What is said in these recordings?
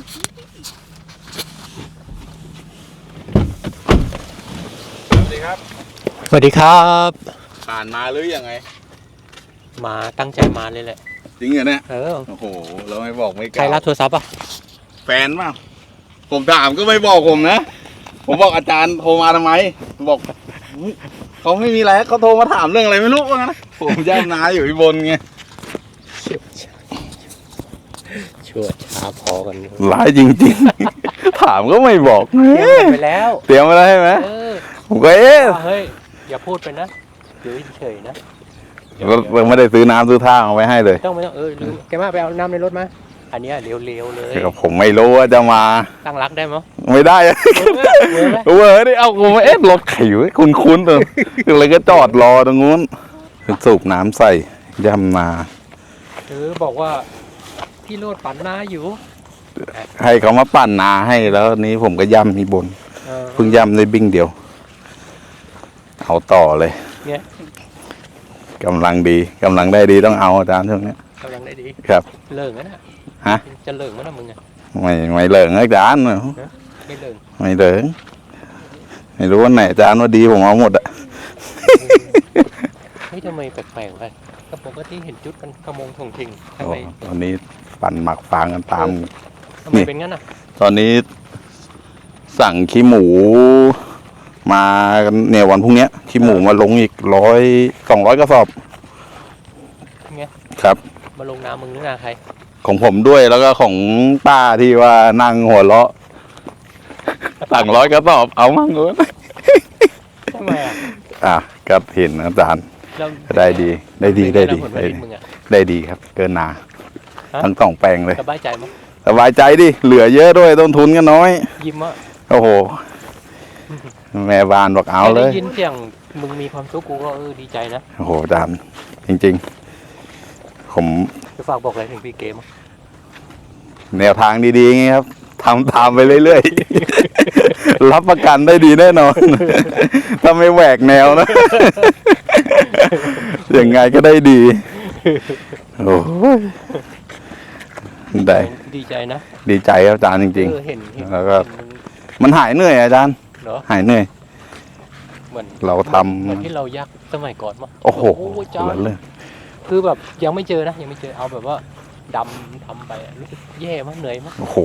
สวัสดีครับ สวัสดีครับ ผ่านมาหรือยังไง มาตั้งใจมาเลยแหละ จริงเหรอเนี่ย เออ โอ้โห เราไม่บอกไม่กใครล่าวรับโทรศัพท์อะ แฟนเปล่าผมถามก็ไม่บอกผมนะ ผมบอกอาจารย์โทรมาทำไม บอกเฮ้ยเขาไม่มีอะไรเขาโทรมาถามเรื่องอะไรไม่รู้ว่างั้นนะผมย่ำนาอยู่ที่บนไง ชั่วช้าพอกันร้ายจริงๆ ถามก็ไม่บอก เตรียมกันไปแล้ว เตรียมมาแล้วใช่ไหมเออผมก็เอ๊ะว่าเฮ้ย อย่าพูดไปนะอยู่เฉยๆนะเราเราไม่ได้ซื้อน้ำซื้อท่าเอาไว้ให้เลยไม่ต้องไม่ต้องเออลืมแกมาไปเอาน้ำในรถมา อันเนี้ยเร็วๆเลยแต่ผมไม่รู้ว่าจะมาตั้งรักได้มั้ยไม่ได้เออไหมเวอร์ดิเอากูมาเอ๊ะรถไขไว้คุณคุ้นๆเลยเลยก็จอดรอตรงนู้นสูบน้ำใส่ย่ำนาเออบอกว่า พี่โรดปั่นหน้าอยู่ให้เขามาปั่นนาให้แล้วนี้ผมก็ย่ำนี่บนเออเพิ่งย่ำได้บิ้งเดียว เอาต่อเลยเนี่ยกำลังดีกำลังได้ดีต้องเอาอาจารย์ช่วงนี้กำลังได้ดีครับเลิกแล้วนะฮะจะเลิกมั้ยนะมึงอะไม่ไม่เหลิงอาจารย์ไม่เลิกไม่เหลิงไม่รู้ว่าไหนอาจารย์ว่าดีผมเอาหมดอะเฮ้ยทำไมแปลกๆไปก็ปกติเห็นจุดกันขโมงทงทิงทำโอ้ไมตอนนี้ ปั่นหมักฟางกันตาม ทำไมเป็นงั้นอะตอนนี้สั่งขี้หมู มาเนี่ยวันพรุ่งเนี้ยขี้หมูมาลงอีกร้อยสองร้อยกระสอบไงครับ มาลงน้ำมึงหรือนาใครของผมด้วยแล้วก็ของป้าที่ว่านั่งหัวเราะ สั่งร้อยกระสอบเอามั่งเลยทำไมอะอะก็เห็นอาจารย์เราก็ได้ดี ได้ดีได้ดีผลผได้ลิตดีมึงอะได้ดีครับ เกินนาฮะ ทั้งสองแปลงเลยสบายใจมั้ยสบายใจดิเหลือเยอะด้วยต้นทุนก็น้อย ยิ้มอะโอ้โห แม่บ้านบอกเอาเลได้ยยินเสียงมึงมีความสุขกูก็เออดีใจนะโอ้โหอาจารย์จริง ๆ ผมจะฝากบอกอะไรถึงพี่เกมอะแนวทางดีๆไงครับทำตามไปเรื่อยๆ รับประกันได้ดีแน่นอน ถ้าไม่แหวกแนวนะยังไงก็ได้ดี โอ้ย ได้ ดีใจนะดีใจครับอาจารย์จริง เออเห็นเห็นแล้วก็ เห็นมึงๆมันหายเหนื่อยอาจารย์ เหรอหายเหนื่อย เหมือนเราทำ เหมือนที่เรายักสมัยก่อนมั้งโอ้โหจ้าคนละเรื่องคือแบบยังไม่เจอนะ ยังไม่เจอเอาแบบว่าดำทำไปอะรู้สึกแย่มากเหนื่อยมากโอ้โห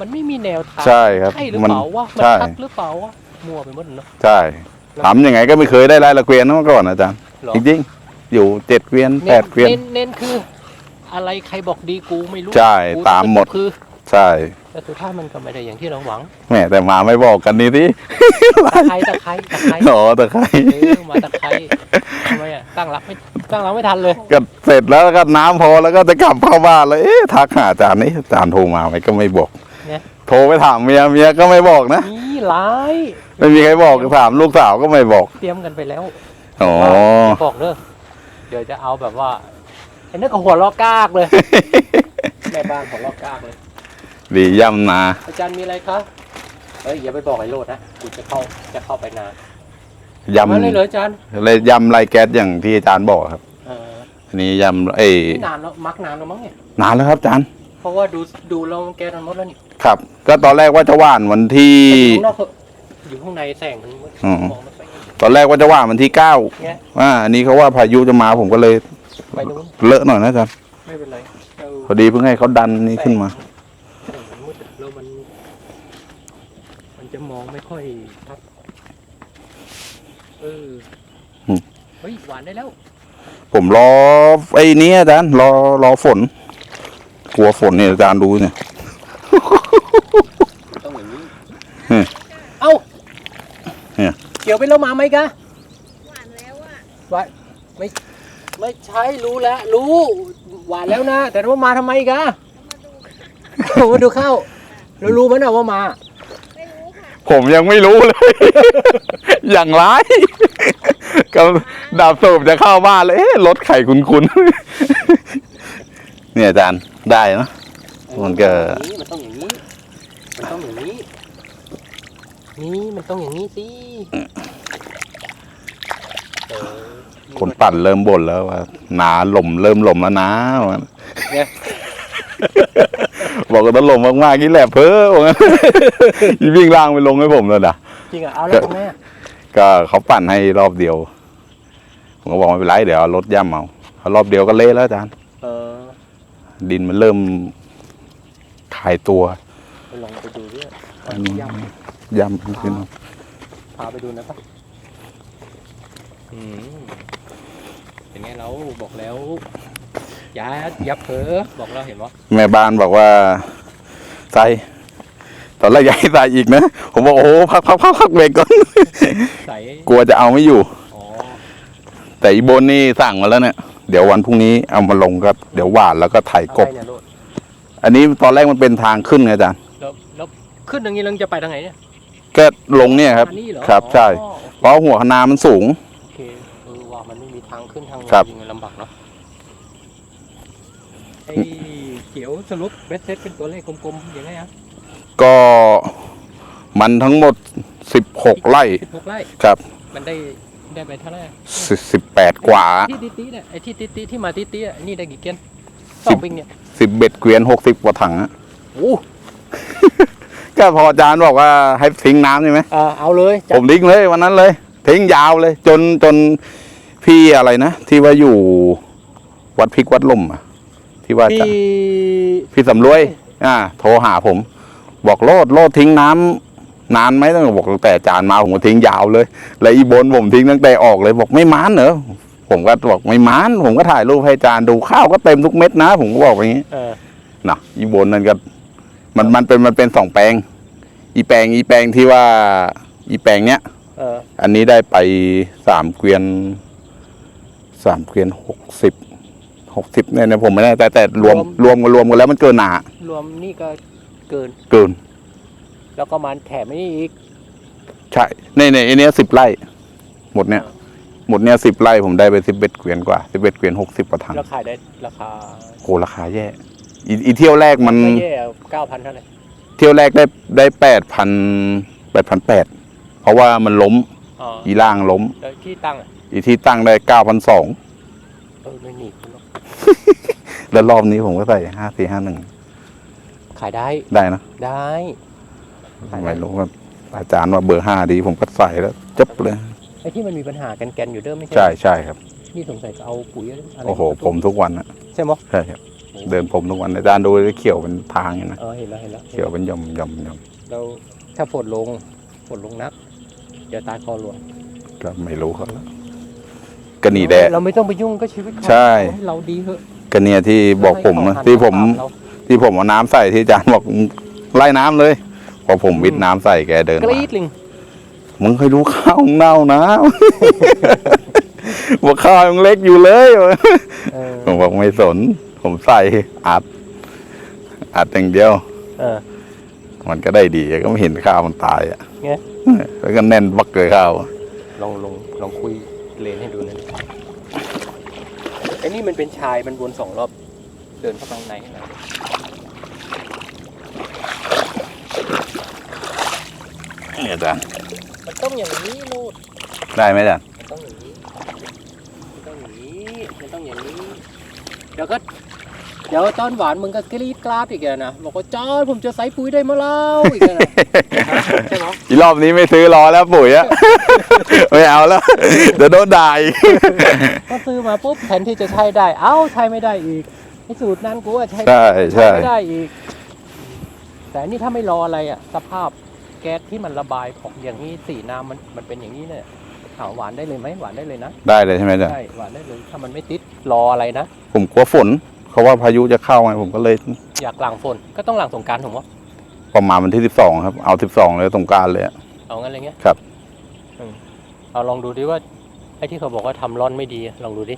มันไม่มีแนวทางใช่ครับ ใช่หรือมันเปล่าวะมันใช่ ทักหรือเปล่าวะมั่วไปหมดเนาะใช่ทำยังไงก็ไม่เคยได้รายละเกวียนนะเมื่อก่อนอาจารย์หรอจริงๆ อยู่เจ็ดเกวียนแปเน้ดเกวียน เน้นเน้นคือ อะไรใครบอกดีกูไม่รู้ใช่กูตามหมด คือใช่แต่สุดท้ายมันก็ไม่ได้อย่างที่เราหวังแหมแต่มาไม่บอกกันนี่ที่ตะไคร้ตะไคร้ตะไคร้หนอแต่ใครเออมาตะไคร้ทำไมอะตั้งรับไม่ตั้งรับไม่ทันเลย ก็เสร็จแล้วก็น้ำพอแล้วก็จะกลับเข้าบ้านเลยเอ๊ะทักหาอาจารย์นี่อาจารย์โทรมาไหมก็ไม่บอกเนี่ยโทรไปถามเมียเมียก็ไม่บอกนะนี่ร้ายไม่มีใครบอกถามลูกสาวก็ไม่บอกเตรียมกันไปแล้วอ๋อ บอกเด้อเดี๋ยวจะเอาแบบว่า ไอ้นั่นก็หัวล้อกากเลย แม่บ้านหัวล้อกากเลย ดีย่ำนาอาจารย์มีอะไรคะเอ้ยอย่าไปบอกไอ้โรดนะกูจะเข้าจะเข้าไปนานยมาเลยเหรออาจารย์ำเลยยำไรแก๊สอย่างที่อาจารย์บอกครับเอออันนี้ยำเอ้ยนี่นานแล้วมักนานแล้วมั้งเนี่ยนานแล้วครับอาจารย์เพราะว่าดูดูแล้วแกนมันหมดแล้วนี่ครับ ก็ตอนแรกว่าจะหว่านวันที่ อยู่ข้างนอกเถอะอยู่ข้างในแสงมันมืดอืมมองไม่ค่อยเห็น ตอนแรกว่าจะหว่านวันที่เก้าไงอ่าอันนี้เขาว่าพายุจะมาผมก็เลย ไปนู้นเลอะหน่อยนะอาจารย์ไม่เป็นไรเออพอดีเพิ่งให้เขาดันนี้ขึ้นมาแสงมันมืดแล้วมัน มันจะมองไม่ค่อยชัดเอออม เฮ้ยหวานได้แล้วผมรอไอ้นี้อาจารย์รอรอฝน กลัวฝนเนี่ยอาจารย์ดูเนี่ย ต้องอย่างนี้อืมเอ้าเนี่ย เกี่ยวไปแล้วมาไหมกะหวานแล้วอะหวานไม่ ไม่ใช่รู้แล้ว รู้หวานแล้วนะ แต่ว่ามาทำไมกะก็มาดูค่ะมาดูเข้าแล้วรู้ไหมนะว่ามาไม่รู้ค่ะผมยังไม่รู้เลย อย่างไรก็ดาบสูบจะเข้าบ้านเลยเอ๊ะรถไข่คุณๆเนี่ยอาจารย์ได้เนอะ มันก็ มันต้องอย่างนี้ มันต้องอย่างนี้ นี่มันต้องอย่างนี้สิเออ คนปั่นเริ่มบ่นแล้วว่าหนาหล่มเริ่มหล่มแล้วนะว่าเนี่ยบอกว่าตลมมากๆนี่แหละเพ้อว่างั้นอีวิ่งล่างไปลงให้ผมเลยนะจริงอะเอาแล้วตรงแม่ก็เขาปั่นให้รอบเดียว ผมก็บอกไม่เป็นไรเดี๋ยวเอารถย่ำเอาเอารอบเดียวก็เละแล้วอาจารย์เออดินมันเริ่มขายตัวไปลองไปดูด้วยอันนี้ย่ย่ำขึ้นมาำพาไปดูนะปะอืม เป็นไงเราบอกแล้วอย่าอย่าเผลอบอกเราเห็นปะแม่บ้านบอกว่าใส่ตอนแรกอยากให้ใส่อีกนะ ผมบอกโอ้โหพักพักพักพักเบรกก่อน ใส่กลัวจะเอาไม่อยู่ อ๋อแต่อีโบนนี่สั่งมาแล้วเนี่ยเดี๋ยววันพรุ่งนี้เอามาลงก็เดี๋ยวหวานแล้วก็ไถกบ อะไรเนี่ยโลดอันนี้ตอนแรกมันเป็นทางขึ้นไงอาจารย์แล้วแล้วขึ้นอย่างนี้เราจะไปทางไหนเนี่ยก็ลงเนี่ยครับ อันนี้เหรอครับใช่ อ๋อเพราะหัวคะนามันสูง ขึ้นทางลงครับจริงๆลำบากเนาะไอ้เขียวสรุปเบสเซตเป็นตัวเลขกลมๆยังไงอะก็มันทั้งหมดสิบหกไร่สิบหกไร่ครับมันได้ได้ไปเท่าไหร่อะสิบแปดกว่า ที่ตีตีเนี่ยไอ้ที่ตีตีที่มาตีตีอะนี่ได้กี่เกนสองปิงเนี่ยสิบเบ็ดเกวียนหกสิบกว่าถังอะโอ้ก็พออาจารย์บอกว่าให้ทิ้งน้ำใช่ไหม อ่าเอาเลยผมทิ้งเลยวันนั้นเลย ทิ้งยาวเลย จนจน พี่อะไรนะ ที่ว่าอยู่วัดพริกวัดลมอะที่ว่าพี่จะพี่สำรวย อ่า โทรหาผม บอกโลดโลดทิ้งน้ำนานไหมตั้งแต่บอกตั้งแต่อาจารย์มาผมก็ทิ้งยาวเลยแล้วอีบนผมทิ้งตั้งแต่ออกเลยบอกไม่มานเหรอผมก็บอกไม่มานผมก็ถ่ายรูปให้อาจารย์ดูข้าวก็เต็มทุกเม็ดนะ ผมก็บอกอย่างนี้ เออ นะอีบนนั่นก็มันมันเป็นมันเป็นสองแปลง อีแปลงอีแปลงที่ว่า อีแปลงเนี้ย เออ อันนี้ได้ไปสามเกวียน สามเกวียนหกสิบหกสิบเนี่ยนะผมไม่แน่ใจแต่รวมรวมกันรวมกันแล้วมันเกินหนารวมนี่ก็เกิน เกิน แล้วก็มันแถมไม่นี่อีก ใช่ในในไอเนี้ยสิบไร่ หมดเนี้ยหมดเนี้ยสิบไร่ผมได้ไปสิบเอ็ดเกวียนกว่าสิบเอ็ดเกวียนหกสิบกว่าถังแล้วขายได้ราคาโหราคาแย่อีอีเที่ยวแรกมันไม่แย่เก้าพันเท่าไหร่เที่ยวแรกได้ได้แปดพันแปดพันแปดเพราะว่ามันล้มอ๋ออีล่างล้มแล้วที่ตั้ง อะอีที่ตั้งได้เก้าพันสองเออไม่หนีคุณหรอกแล้วรอบนี้ผมก็ใส่ห้าสี่ห้าหนึ่งขายได้ได้นะได้ขายได้ไม่รู้ว่าอาจารย์ว่าเบอร์ห้าดี ผมก็ใส่แล้วจับเลยไอ้ที่มันมีปัญหากันแกนอยู่เดิมไม่ใช่ใช่ใช่ครับ นี่สงสัยจะเอาปุ๋ยอะไรโอ้โห ผมทุกวันนะใช่ไหมใช่ครับ เดินผมทุกวันอาจารย์ดูเขียวเป็นทางอย่างนะเออเห็นแล้วเห็นแล้วเขียวเป็นหย่อมหย่อมหย่อมเราถ้าฝนลงฝนลงนักเดี๋ยวตายคอหลวงก็ไม่รู้เขาแล้ว ก็นี่แหละ เราไม่ต้องไปยุ่งก็ชีวิตเขาใช่เอาให้เราดีเถอะ ก็เนี่ยที่บอกผมนะให้เขาที่ผมหันเราที่ผมเอาน้ำใส่ที่อาจารย์บอกไล่น้ำเลย พอผมวิดน้ำใส่แกเดินกมารี๊ดลิงมึงเคยรู้ข้าวมึงเน่านะ บอกข้าวยังเล็กอยู่เลย เออผมบอกไม่สน ผมใส่อัด อัดอย่างเดียว เออ มันก็ได้ดีก็ไม่เห็นข้าวมันตายอะไง แล้วก็แน่นบักเลยข้าวอะลองลองลองคุย เลนให้ดูนั่นไอ้นี่มันเป็นชายมันวนสองรอบ เดินเข้าไปข้างในนะนี่อาจารย์มันต้องอย่างนี้โลดได้ไหมอาจารย์มันต้องอย่างนี้มันต้องอย่างนี้มันต้องอย่างนี้เดี๋ยวก็ เดี๋ยวตอนหวานมึงก็กรีดกราดอีกแล้วนะบอกว่าจอดผมจะใส่ปุ๋ยได้มาแล้วอีกแล้วนะใช่ไหมอีรอบนี้ไม่ซื้อรอแล้วปุ๋ยอะ ไม่เอาแล้วเดี๋ยวโดนด่าอีกพอซื้อมาปุ๊บแทนที่จะใช้ได้ เอ้าใช้ไม่ได้อีกไอ้สูตรนั้นกูว่าใช้ใช่ใช่ไม่ได้อีก แต่อันนี่ถ้าไม่รออะไรอะสภาพแก๊สที่มันระบายของอย่างนี้สีน้ำมันมันเป็นอย่างนี้เนี่ยถามหวานได้เลยไหมหวานได้เลยนะได้เลยใช่ไหมอาจารย์ใช่หวานได้เลยถ้ามันไม่ติดรออะไรนะผมกลัวฝน เขาว่าพายุจะเข้าไงผมก็เลยอยากหลังฝนก็ต้องหลังสงกรารผมว่าประมาณวันที่สิบสองครับเอาสิบสองเลยตรงกรารเลยอะ เอางั้นอะไรเงี้ยครับ อืมเอาลองดูดิว่าไอ้ที่เขาบอกว่าทำร่อนไม่ดีอะลองดูดิ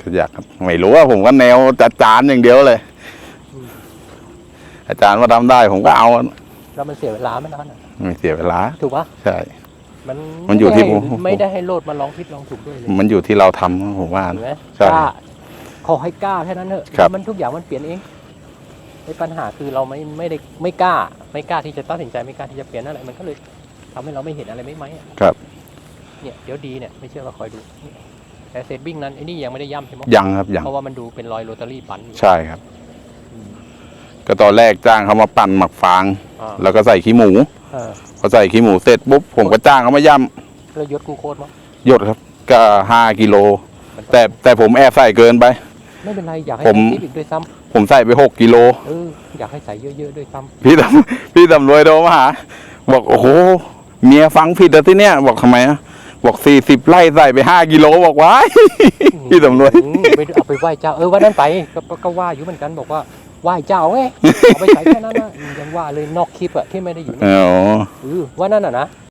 ก็อยากครับไม่รู้ว่าผมก็แนวจัดจานอย่างเดียวเลยอืมอาจารย์ว่าทำได้ผมก็เอาแล้วมันเสียเวลาไหมล่ะนะไม่เสียเวลา ถูกปะใช่ มันมันอยู่ที่ไได้ให้ผม ไม่ได้ให้โลดมาลองผิดลองถูกด้วยเลยมันอยู่ที่เราทำผมว่าเห็นไหมใช่กล้า ขอให้กล้าแค่นั้นเถอะครับ มันทุกอย่างมันเปลี่ยนเองไอ้ปัญหาคือเราไม่ไม่ได้ไม่กล้า ไม่กล้าที่จะตัดสินใจไม่กล้าที่จะเปลี่ยนอะไรมันก็เลยทำให้เราไม่เห็นอะไรไม่ไหมอะครับ เนี่ยเดี๋ยวดีเนี่ยไม่เชื่อก็คอยดูเนี่ยแต่เซตบิ้งนั้นไอ้นี่ยังไม่ได้ย่ำใช่ไหมยังครับยังเพราะว่ามันดูเป็นรอยโรตารี่ปั่นอยู่ใช่ครับอืมก็ตอนแรกจ้างเขามาปั่นหมักฟาง อ่าแล้วก็ใส่ขี้หมูเออพอใส่ขี้หมูเสร็จปุ๊บผมก็จ้างเขามาย่แล้วยศกูโคตรมั้งำหยดครับ ก็ห้ากิโลแต่แต่ผมแอบใส่เกินไป ไม่เป็นไรอยากให้ผม ใส่ทิปอีกด้วยซ้ผมใส่ไปหกกิโลำเอออยากให้ใส่เยอะๆด้วยซ้พี่ตำพี่ตำรวจโทรมาหาบอกโอ้โหเมียฟังผิดแล้วที่เนี้ยบอกทำไมอะบอกสี่สิบไร่ใส่ไปห้ากิโลบอกว้ายำพี่ตำรวจอืมไปเอาไปไหว้เจ้าเออวันนั้นไปก็ก็ก็ว่าอยู่เหมือนกันบอกว่าไหว้เจ้าไงเอาไปใส่แค่นั้นนะยังว่าเลยนอกคลิปอะที่ไม่ได้อยู่ในอ๋อ เออว่านั่นอะนะ